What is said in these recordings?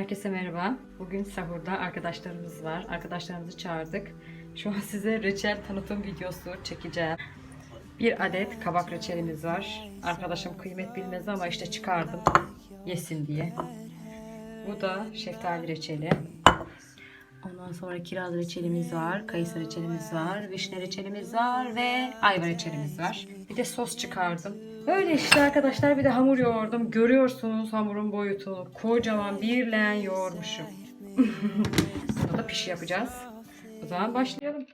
Herkese merhaba. Bugün sahurda arkadaşlarımız var. Arkadaşlarımızı çağırdık. Şu an size reçel tanıtım videosu çekeceğim. Bir adet kabak reçelimiz var. Arkadaşım kıymet bilmez ama işte çıkardım yesin diye. Bu da şeftali reçeli. Ondan sonra kiraz reçelimiz var, kayısı reçelimiz var, vişne reçelimiz var ve ayva reçelimiz var. Bir de sos çıkardım. Böyle işte arkadaşlar bir de hamur yoğurdum. Görüyorsunuz hamurun boyutunu. Kocaman bir leğen yoğurmuşum. Bunu da pişi yapacağız. O zaman başlayalım.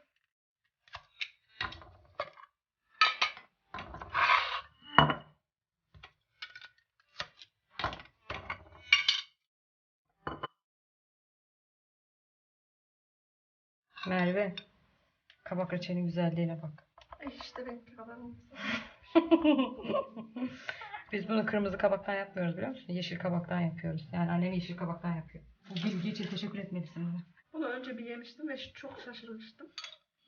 Merve, kabak reçelinin güzelliğine bak. İşte kadar olmasın. Biz bunu kırmızı kabaktan yapmıyoruz biliyor musun? Yeşil kabaktan yapıyoruz. Yani annem yeşil kabaktan yapıyor. Bu bilgi için teşekkür etmelisin ona. Bunu önce bir yemiştim ve çok şaşırmıştım.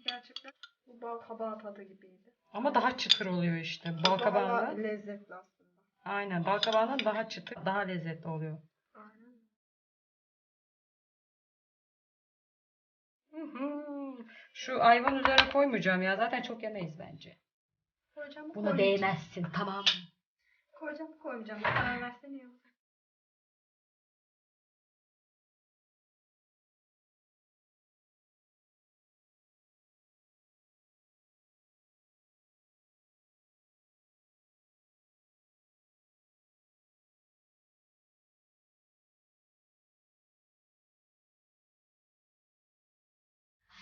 Gerçekten bu bal kabağı tadı gibiydi. Ama daha çıtır oluyor işte. Bal Daha kabağından. lezzetli aslında. Aynen. Bal kabağından daha çıtır, daha lezzetli oluyor. Aynen. Şu ayvan üzerine koymayacağım ya. Zaten çok yemeyiz bence. Koyacağım mı Buna koymayacağım? değmezsin tamam mı? Koyacağım mı koymayacağım. Bir karar versene ya.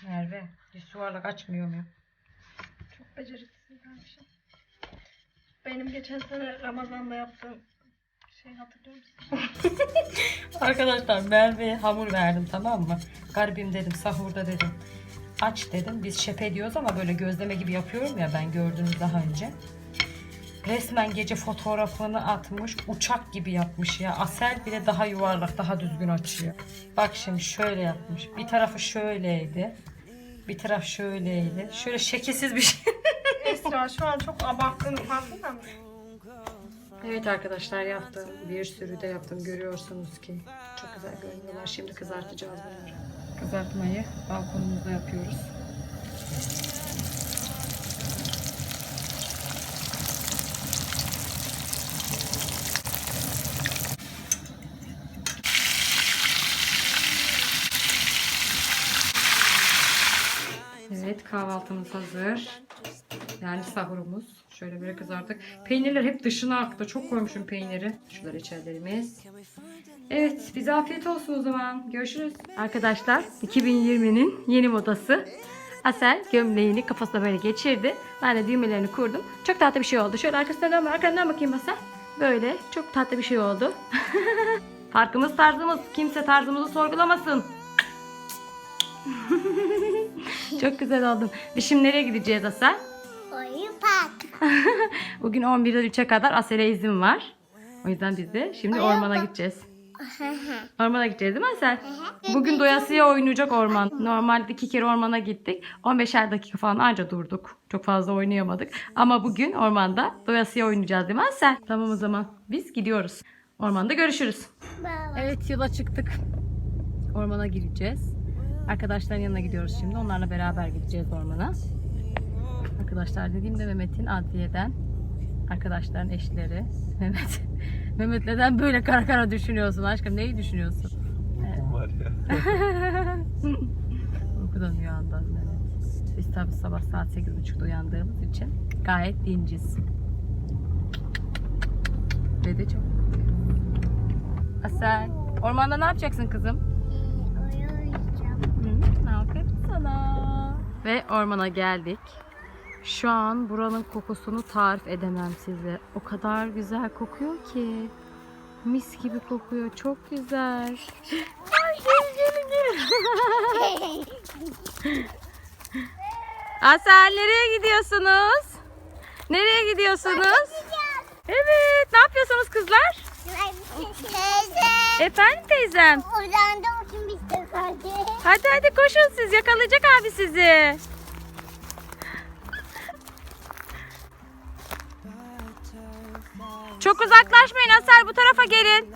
Merve, bir suvarlak açmıyor muyum? Çok beceriksiz Benim geçen sene Ramazan'da yaptığım şey hatırlıyor musun? Arkadaşlar Merve'ye hamur verdim tamam mı? Garibim dedim sahurda dedim. Aç dedim. Biz şepe diyoruz ama böyle gözleme gibi yapıyorum ya ben gördünüz daha önce. Resmen gece fotoğrafını atmış. Uçak gibi yapmış ya. Asel bile daha yuvarlak, daha düzgün açıyor. Bak şimdi şöyle yapmış. Bir tarafı şöyleydi. Bir taraf şöyleydi. Şöyle şekilsiz bir şey. Esra şu an çok abarttığını farkında mısın? Evet arkadaşlar yaptım. Bir sürü de yaptım. Görüyorsunuz ki. Çok güzel görünüyorlar. Şimdi kızartacağız bunları. Kızartmayı balkonumuzda yapıyoruz. Evet kahvaltımız hazır. Yani sahurumuz. Şöyle böyle kızarttık. Peynirler hep dışına aktı. Çok koymuşum peyniri. Şurada reçellerimiz. Evet bize afiyet olsun o zaman. Görüşürüz. Arkadaşlar 2020'nin yeni modası. Asel gömleğini kafasına böyle geçirdi. Ben de düğmelerini kurdum. Çok tatlı bir şey oldu. Şöyle arkasından dön, arkandan bakayım Asel. Böyle çok tatlı bir şey oldu. Farkımız tarzımız. Kimse tarzımızı sorgulamasın. çok güzel oldum. Biz şimdi nereye gideceğiz Asel? Park. Bugün 11'den 3'e kadar Asel'e izin var. O yüzden biz de şimdi ormana gideceğiz. Ormana gideceğiz değil mi Asel? Bugün doyasıya oynayacak orman. Normalde iki kere ormana gittik. 15'er dakika falan anca durduk. Çok fazla oynayamadık. Ama bugün ormanda doyasıya oynayacağız değil mi Asel? Tamam o zaman biz gidiyoruz. Ormanda görüşürüz. Evet yola çıktık. Ormana gireceğiz. Arkadaşların yanına gidiyoruz şimdi. Onlarla beraber gideceğiz ormana. Arkadaşlar dediğimde Mehmet'in adliyeden arkadaşların eşleri. Mehmet. Mehmet neden böyle kara kara düşünüyorsun aşkım? Neyi düşünüyorsun? var ya. Uykudan uyandı Mehmet. Biz tabi sabah saat 8.30'da uyandığımız için gayet dinciz. Ve de çok. Asel, ormanda ne yapacaksın kızım? Oyun oynayacağım. Hı, aferin sana. Ve ormana geldik. Şu an buranın kokusunu tarif edemem size. O kadar güzel kokuyor ki. Mis gibi kokuyor. Çok güzel. Ay, gelin, gelin, gelin. Asel nereye gidiyorsunuz? Nereye gidiyorsunuz? Evet. Ne yapıyorsunuz kızlar? Teyze. Efendim teyzem. Uzandı için biz de. Hadi hadi koşun siz. Yakalayacak abi sizi. Çok uzaklaşmayın Asel bu tarafa gelin.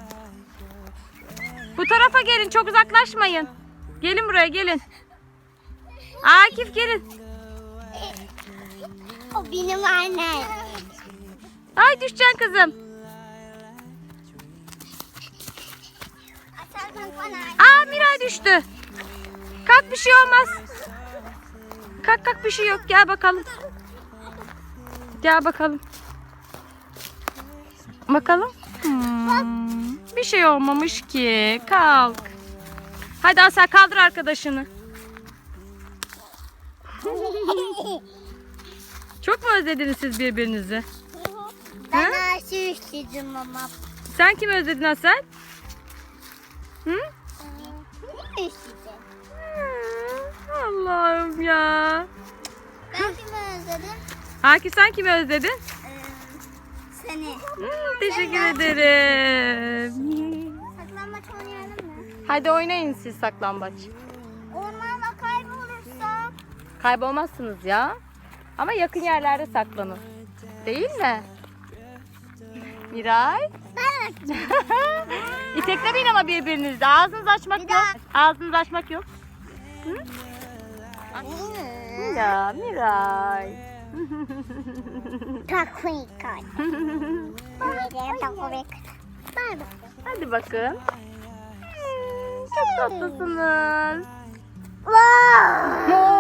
Bu tarafa gelin çok uzaklaşmayın. Gelin buraya gelin. Akif gelin. O benim annem. Ay düşeceksin kızım. Aa Miray düştü. Kalk bir şey olmaz. Kalk kalk bir şey yok. Gel bakalım. Gel bakalım. Bakalım. Hmm, bir şey olmamış ki. Kalk. Hadi Asel kaldır arkadaşını. Çok mu özlediniz siz birbirinizi? ben aşı istedim ama. Sen kimi özledin Asel? Hı? İstedim? Hmm, Allah'ım ya. Ben kimi özledim? Akif sen kimi özledin? Seni. Hmm, teşekkür ederim. Saklanmaç oynayalım mı? Hadi oynayın siz saklambaç. Ormanda kaybolursak. Kaybolmazsınız ya. Ama yakın yerlerde saklanın. Değil mi? Miray. Ben İteklemeyin ama birbirinizi. Ağzınızı açmak yok. Ağzınızı açmak yok. Ya Miray. Bay. Hadi bakın. Hmm, Çok tatlısınız. Wow.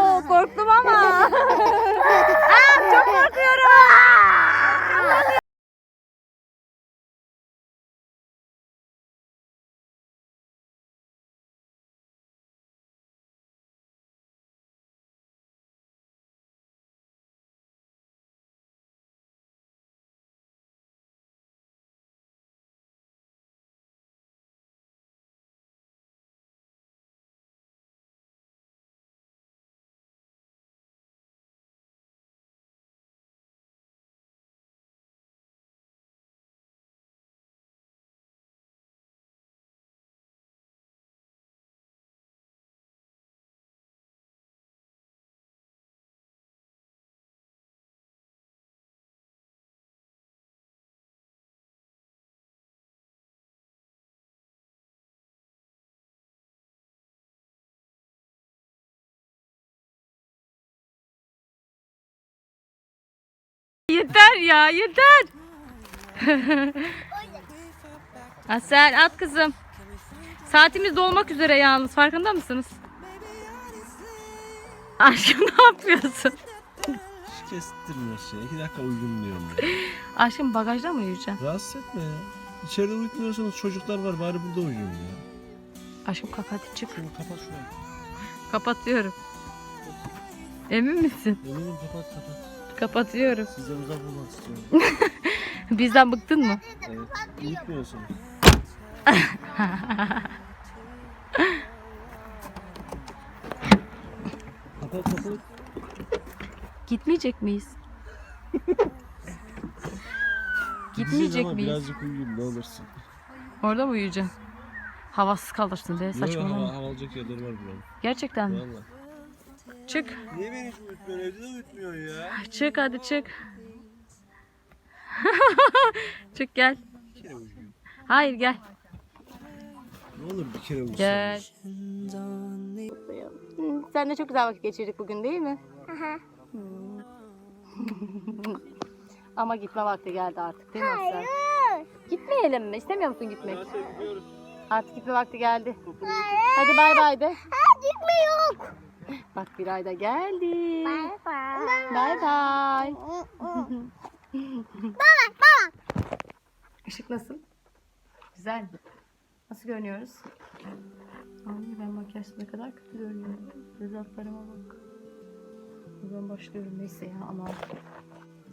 Yeter ya yeter. Asel at kızım. Saatimiz dolmak üzere yalnız farkında mısınız? Aşkım ne yapıyorsun? Kestirmiyor şey. İki dakika uyuyun diyorum ya. Aşkım bagajda mı uyuyacaksın? Rahatsız etme ya. İçeride uyutmuyorsanız çocuklar var bari burada uyuyun ya. Aşkım kapat çık. Şunu kapat şurayı. Kapatıyorum. Emin misin? Eminim kapat kapat. Kapatıyorum. Sizden uzak olmak istiyorum. Bizden bıktın mı? Evet. Uyutmuyorsunuz. kapat kapat. Gitmeyecek miyiz? Gitmeyecek miyiz? Birazcık uyuyun ne olursun. Orada mı uyuyacaksın? Havasız kalırsın be Yok saçmalama. hava, hava alacak yerleri var buranın. Gerçekten mi? Valla. Çık. Niye beni hiç uyutmuyorsun? Evde de uyutmuyorsun ya. Çık hadi çık. çık gel. Bir kere uyuyun. Hayır gel. Ne olur bir kere uyusun. Gel. Sen de çok güzel vakit geçirdik bugün değil mi? Hmm. Ama gitme vakti geldi artık değil mi Aslan? Hayır. Gitmeyelim mi? İstemiyor musun gitmek? Artık gitme vakti geldi. Hayır. Hadi bay bay de. Ha, gitme yok. Bak bir ayda geldi. Bay bay. Bay bay. Baba baba. Işık nasıl? Güzel? Nasıl görünüyoruz? Ay ben makyajsız ne kadar kötü görünüyorum. Göz altlarıma bak. Ben başlıyorum neyse ya ama.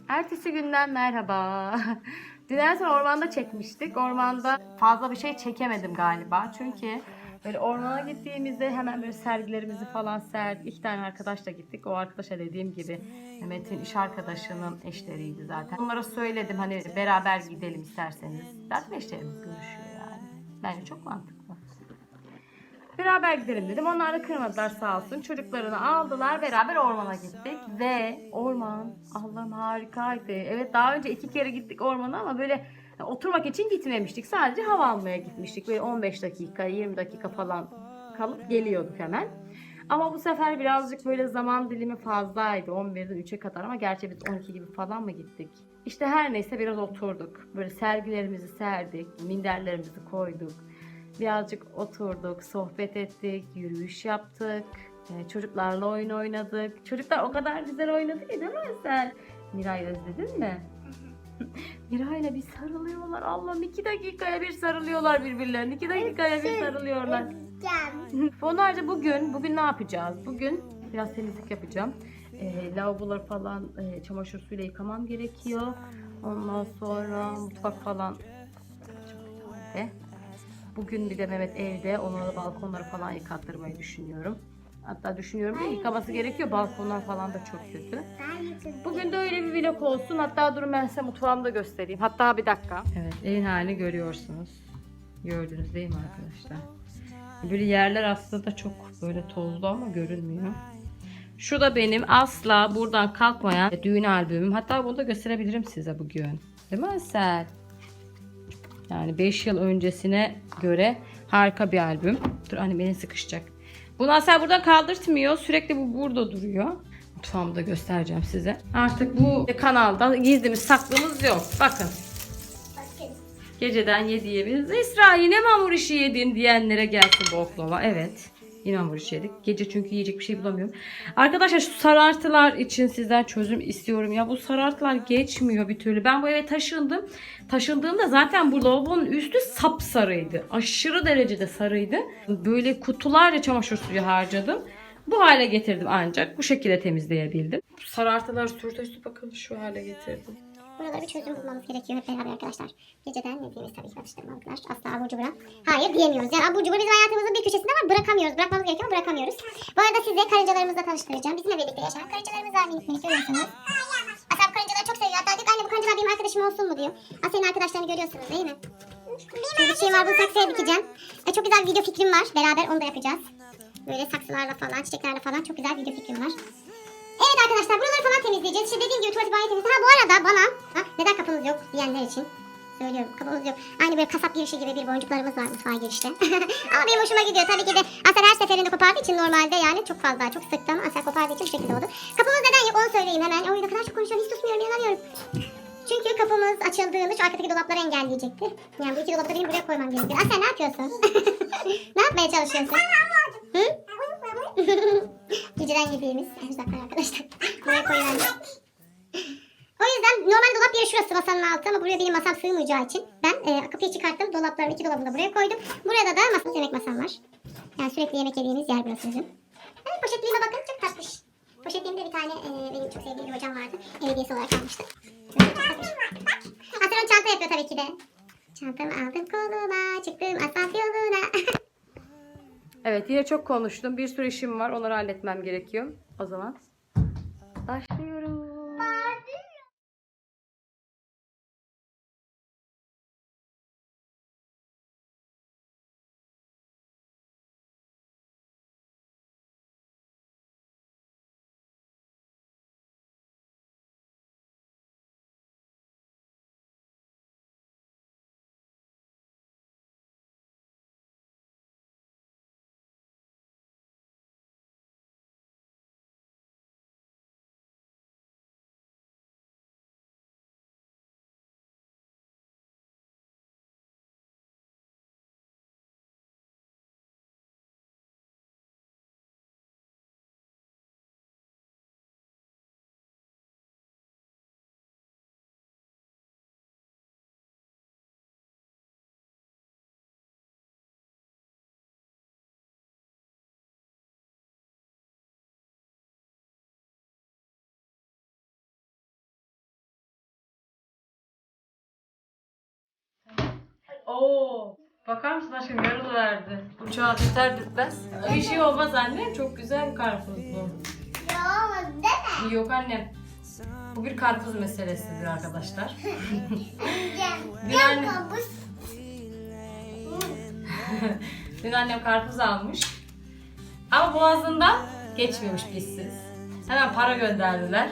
Ertesi günden merhaba. Sonra ormanda çekmiştik. Ormanda fazla bir şey çekemedim galiba. Çünkü böyle ormana gittiğimizde hemen böyle sergilerimizi falan serdik. İki tane arkadaşla gittik. O arkadaşa dediğim gibi Mehmet'in iş arkadaşının eşleriydi zaten. Onlara söyledim hani beraber gidelim isterseniz. Zaten eşlerimiz görüşüyor yani. Bence çok mantıklı. Beraber gidelim dedim. Onlar da kırmadılar sağ olsun. Çocuklarını aldılar. Beraber ormana gittik. Ve orman Allah'ım harikaydı. Evet daha önce iki kere gittik ormana ama böyle Oturmak için gitmemiştik. Sadece hava almaya gitmiştik. Böyle 15 dakika, 20 dakika falan kalıp geliyorduk hemen. Ama bu sefer birazcık böyle zaman dilimi fazlaydı. 11'den 3'e kadar ama gerçi biz 12 gibi falan mı gittik? İşte her neyse biraz oturduk. Böyle sergilerimizi serdik, minderlerimizi koyduk. Birazcık oturduk, sohbet ettik, yürüyüş yaptık. Ee, çocuklarla oyun oynadık. Çocuklar o kadar güzel oynadı ki değil mi sen? Miray özledin mi? Miray'la bir sarılıyorlar. Allah'ım iki dakikaya bir sarılıyorlar birbirlerine. iki dakikaya bir sarılıyorlar. Gel. Onlarca bugün, bugün ne yapacağız? Bugün biraz temizlik yapacağım. E, lavaboları falan e, çamaşır suyuyla yıkamam gerekiyor. Ondan sonra mutfak falan. Bugün bir de Mehmet evde. Ona da balkonları falan yıkattırmayı düşünüyorum. Hatta düşünüyorum ki yıkaması gerekiyor. Balkonlar falan da çok kötü. Bugün de öyle bir vlog olsun. Hatta durun ben size mutfağımı da göstereyim. Hatta bir dakika. Evet evin halini görüyorsunuz. Gördünüz değil mi arkadaşlar? Böyle yerler aslında çok böyle tozlu ama görünmüyor. Şu da benim asla buradan kalkmayan düğün albümüm. Hatta bunu da gösterebilirim size bugün. Değil mi Asel? Yani 5 yıl öncesine göre harika bir albüm. Dur anne beni sıkışacak. Bunu Asel buradan kaldırtmıyor. Sürekli bu burada duruyor. Mutfağımı da göstereceğim size. Artık bu kanalda gizlimiz saklımız yok. Bakın. Bakın. Geceden yedi yemeğiz. Esra yine mi hamur işi yedin diyenlere gelsin bu oklava. Evet. Hamur işi yedik. Gece çünkü yiyecek bir şey bulamıyorum. Arkadaşlar şu sarartılar için sizden çözüm istiyorum. Ya bu sarartılar geçmiyor bir türlü. Ben bu eve taşındım. Taşındığımda zaten bu lavabonun üstü sapsarıydı. Aşırı derecede sarıydı. Böyle kutularca çamaşır suyu harcadım. Bu hale getirdim ancak. Bu şekilde temizleyebildim. Sarartılar sürte bakın şu hale getirdim. Buralara bir çözüm bulmamız gerekiyor hep beraber arkadaşlar. Geceden yediğimiz tabii ki atıştırmalıklar. Asla abur cubura. Hayır diyemiyoruz. Yani abur cubur bizim hayatımızın bir köşesinde var. Bırakamıyoruz. Bırakmamız gerekiyor bırakamıyoruz. Bu arada size karıncalarımızla tanıştıracağım. Bizimle birlikte yaşayan karıncalarımız var minik minik görüyorsunuz. Asla bu karıncaları çok seviyor. Hatta diyor anne bu karıncalar benim arkadaşım olsun mu diyor. Senin arkadaşlarını görüyorsunuz değil mi? Bir şey var. Bunu saksıya dikeceğim. E, çok güzel video fikrim var. Beraber onu da yapacağız. Böyle saksılarla falan, çiçeklerle falan çok güzel video fikrim var. Evet arkadaşlar buraları falan temizleyeceğiz. İşte dediğim gibi tuvalet banyo temizleyeceğiz. Ha bu arada bana ha, neden kapımız yok diyenler için söylüyorum kapımız yok. Aynı böyle kasap girişi gibi bir boncuklarımız var mutfağa girişte. ama benim hoşuma gidiyor. Tabii ki de Asel her seferinde kopardığı için normalde yani çok fazla çok sıktı ama Asel kopardığı için bu şekilde oldu. Kapımız neden yok onu söyleyeyim hemen. Oy ne kadar çok konuşuyorum hiç susmuyorum inanamıyorum. Çünkü kapımız açıldığında şu arkadaki dolapları engelleyecekti. Yani bu iki dolapı da benim buraya koymam gerekiyor. Asel ne yapıyorsun? ne yapmaya çalışıyorsun? Hı? Geceden yediğimiz erzaklar arkadaşlar. Buraya koyuyorum. O yüzden normal dolap yeri şurası masanın altı ama buraya benim masam sığmayacağı için ben e, kapıyı çıkarttım. Dolapların iki dolabını da buraya koydum. Burada da masa, yemek masam var. Yani sürekli yemek yediğimiz yer burası bizim. Evet, poşetliğime bakın çok tatlış. Poşetliğimde bir tane e, benim çok sevdiğim bir hocam vardı. Ev hediyesi olarak almıştı. O çanta yapıyor tabii ki de. Çantamı aldım koluma, çıktım asfalt yoluna. Evet yine çok konuştum. Bir sürü işim var. Onları halletmem gerekiyor. O zaman Oo. Bakar mısın aşkım yarılı verdi. Uçağa biter bitmez. Bir şey olmaz anne. Çok güzel karpuz bu. Ya ama deme. Yok annem. Bu bir karpuz meselesidir arkadaşlar. Dün annem, dün annem karpuz almış. Ama boğazından geçmemiş bizsiz. Hemen para gönderdiler.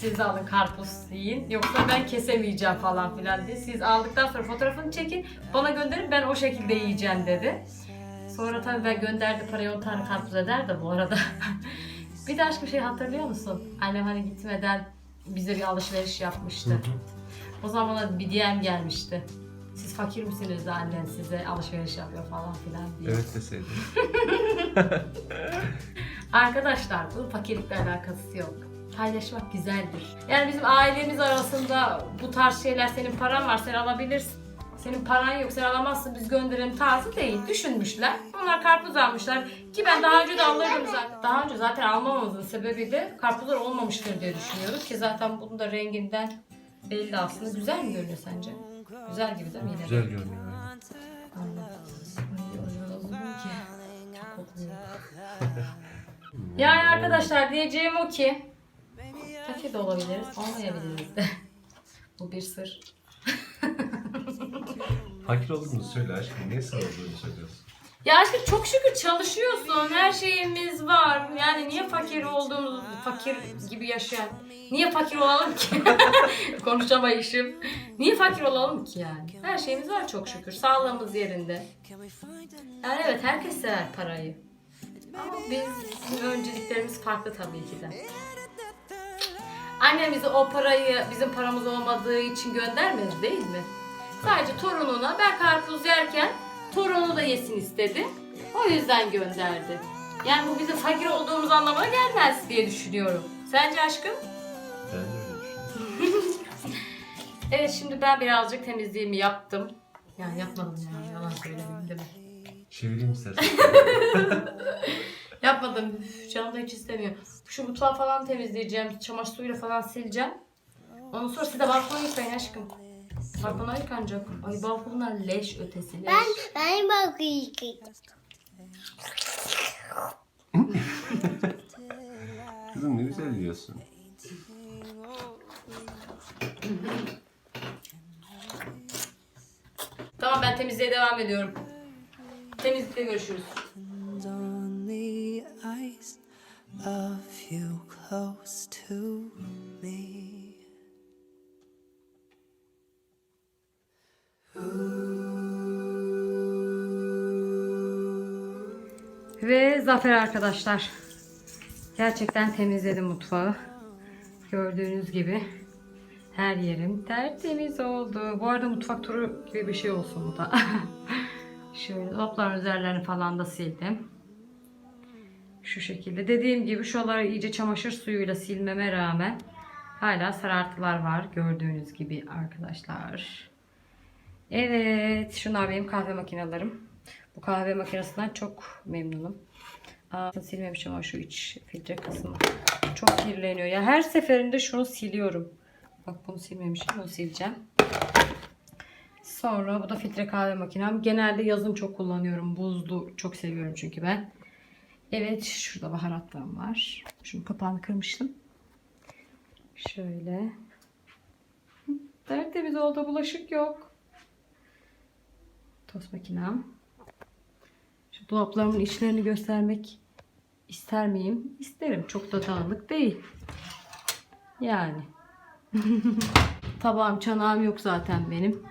Siz alın karpuz yiyin. Yoksa ben kesemeyeceğim falan filan diye. Siz aldıktan sonra fotoğrafını çekin. Bana gönderin ben o şekilde yiyeceğim dedi. Sonra tabii ben gönderdi parayı 10 tane karpuz eder de bu arada. bir de aşk bir şey hatırlıyor musun? Annem hani gitmeden bize bir alışveriş yapmıştı. O zaman bana bir DM gelmişti. Siz fakir misiniz de annen size alışveriş yapıyor falan filan diye. Evet deseydin. Arkadaşlar bunun fakirlikle alakası yok. Paylaşmak güzeldir. Yani bizim ailemiz arasında bu tarz şeyler senin paran var sen alabilirsin. Senin paran yok sen alamazsın biz gönderelim tarzı değil. Düşünmüşler. Onlar karpuz almışlar. Ki ben daha önce de alırdım zaten. Daha önce zaten almamamızın sebebi de karpuzlar olmamıştır diye düşünüyoruz. Ki zaten bunun da renginden belli aslında. Güzel mi görünüyor sence? Güzel gibi değil mi yine? Güzel görünüyor. yani. Yani arkadaşlar diyeceğim o ki fakir de olabiliriz, olmayabiliriz de. Bu bir sır. Fakir olduğunu söyle aşkım. Niye sağ olduğunu söylüyorsun? Ya aşkım çok şükür çalışıyorsun. Her şeyimiz var. Yani niye fakir olduğumuz, fakir gibi yaşayan. Niye fakir olalım ki? Konuşamayışım. Niye fakir olalım ki yani? Her şeyimiz var çok şükür. Sağlığımız yerinde. Yani evet herkes sever parayı. Ama biz önceliklerimiz farklı tabii ki de. Annem bize o parayı bizim paramız olmadığı için göndermedi değil mi? Sadece torununa ben karpuz yerken torunu da yesin istedi. O yüzden gönderdi. Yani bu bizim fakir olduğumuz anlamına gelmez diye düşünüyorum. Sence aşkım? Ben de öyle düşünüyorum. Evet şimdi ben birazcık temizliğimi yaptım. Yani yapmadım yani yalan söylemeyeyim değil mi? Çevireyim istersen. Yapmadım. Üf, Canım da hiç istemiyor. Şu mutfağı falan temizleyeceğim. Çamaşır suyuyla falan sileceğim. Ondan sonra siz de balkonu yıkayın aşkım. Balkona yıkanacak. Ay balkonlar leş ötesi leş. Ben bakayım. Kızım ne güzel yiyorsun. Tamam ben temizliğe devam ediyorum. Temizlikte görüşürüz. İce, a few close to me. Ve Zafer arkadaşlar. Gerçekten temizledim mutfağı. Gördüğünüz gibi her yerim tertemiz oldu. Bu arada mutfak turu gibi bir şey olsun bu da. Şöyle dolapların üzerlerini falan da sildim. Şu şekilde. Dediğim gibi şuraları iyice çamaşır suyuyla silmeme rağmen hala sarartılar var. Gördüğünüz gibi arkadaşlar. Evet. Şunlar benim kahve makinelerim. Bu kahve makinesinden çok memnunum. Aa, silmemişim ama şu iç filtre kısmı. Çok kirleniyor. Ya her seferinde şunu siliyorum. Bak bunu silmemişim. Bunu sileceğim. Sonra bu da filtre kahve makinem. Genelde yazın çok kullanıyorum. Buzlu çok seviyorum çünkü ben. Evet şurada baharatlarım var. Şunun kapağını kırmıştım. Şöyle. Tertemiz oldu. Bulaşık yok. Tost makinem. Şu dolaplarımın içlerini göstermek ister miyim? İsterim. Çok da dağınık değil. Yani. Tabağım, çanağım yok zaten benim.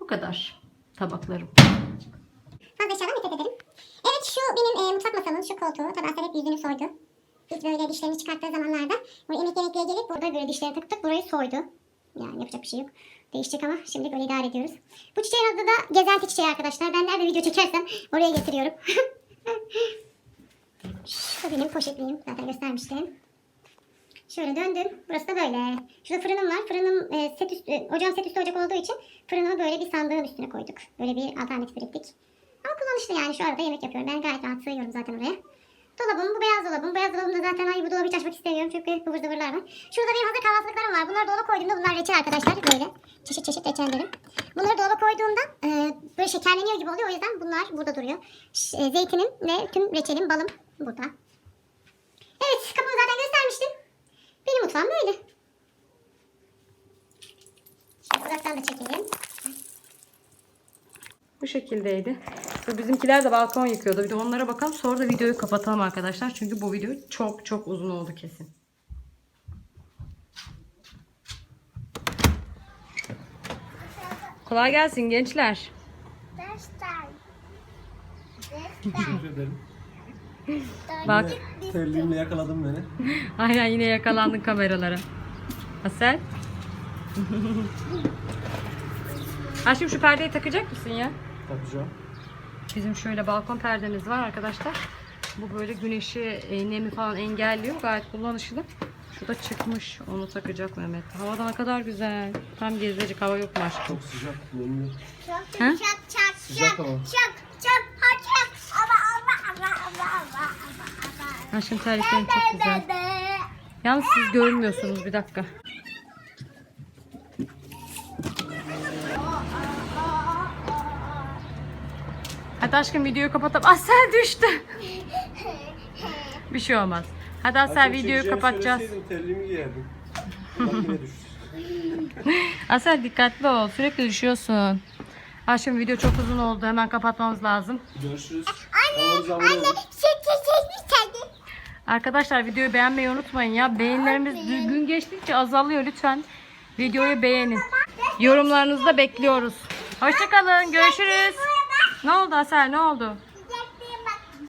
Bu kadar tabaklarım. Fazla eşyadan nefret ederim. Evet şu benim e, mutfak masamın şu koltuğu. Tabii Asel hep yüzünü soydu. İlk böyle dişlerini çıkarttığı zamanlarda bu emek yemekliğe gelip burada böyle dişleri tık burayı soydu. Yani yapacak bir şey yok. Değişecek ama şimdi böyle idare ediyoruz. Bu çiçeğin adı da gezenti çiçeği arkadaşlar. Ben nerede video çekersem oraya getiriyorum. Şu benim poşetliğim. Zaten göstermiştim. Şöyle döndüm. Burası da böyle. Şurada fırınım var. Fırınım e, set üstü, ocağım set üstü ocak olduğu için fırını böyle bir sandığın üstüne koyduk. Böyle bir alternatif ürettik. Ama kullanışlı yani şu arada yemek yapıyorum. Ben gayet rahat sığıyorum zaten oraya. Dolabım bu beyaz dolabım. Beyaz dolabımda zaten ay bu dolabı hiç açmak istemiyorum çünkü ıvır zıvırlar var. Şurada benim hazır kahvaltılıklarım var. Bunları dolaba koyduğumda bunlar reçel arkadaşlar böyle. Çeşit çeşit reçellerim. Bunları dolaba koyduğumda e, böyle şekerleniyor gibi oluyor. O yüzden bunlar burada duruyor. Ş- e, zeytinim ve tüm reçelim, balım burada. Evet kapımı zaten göstermiştim. Benim mutfağım böyle. Şöyle uzaktan da çekelim. Bu şekildeydi. Bu bizimkiler de balkon yıkıyordu. Bir de onlara bakalım. Sonra da videoyu kapatalım arkadaşlar. Çünkü bu video çok çok uzun oldu kesin. Kolay gelsin gençler. Dersler. Teşekkür. Bak. Terliğimle yakaladım beni. Aynen yine yakalandın kameralara. Asel. Aşkım şu perdeyi takacak mısın ya? Takacağım. Bizim şöyle balkon perdemiz var arkadaşlar. Bu böyle güneşi, e, nemi falan engelliyor. Gayet kullanışlı. Şu da çıkmış. Onu takacak Mehmet. Havada ne kadar güzel. Tam gezilecek hava yok mu aşkım? Çok sıcak. Nemli. Ha? Çak çak Sıcak hava. çak çak çak. Ama ama ama ama ama ama. Aşkım terliklerin çok güzel. Yalnız siz görmüyorsunuz bir dakika. Hadi aşkım videoyu kapatıp Asel düştü. bir şey olmaz. Hadi Asel videoyu kapatacağız. Terliğimi giyerdim. Bak yine düştü. Asel dikkatli ol. Sürekli düşüyorsun. Aşkım video çok uzun oldu. Hemen kapatmamız lazım. Görüşürüz. Abone olun. Arkadaşlar videoyu beğenmeyi unutmayın ya. Beğenilerimiz gün geçtikçe azalıyor lütfen. Videoyu beğenin. Yorumlarınızı da bekliyoruz. Hoşçakalın. Görüşürüz. Ne oldu Asel? Ne oldu?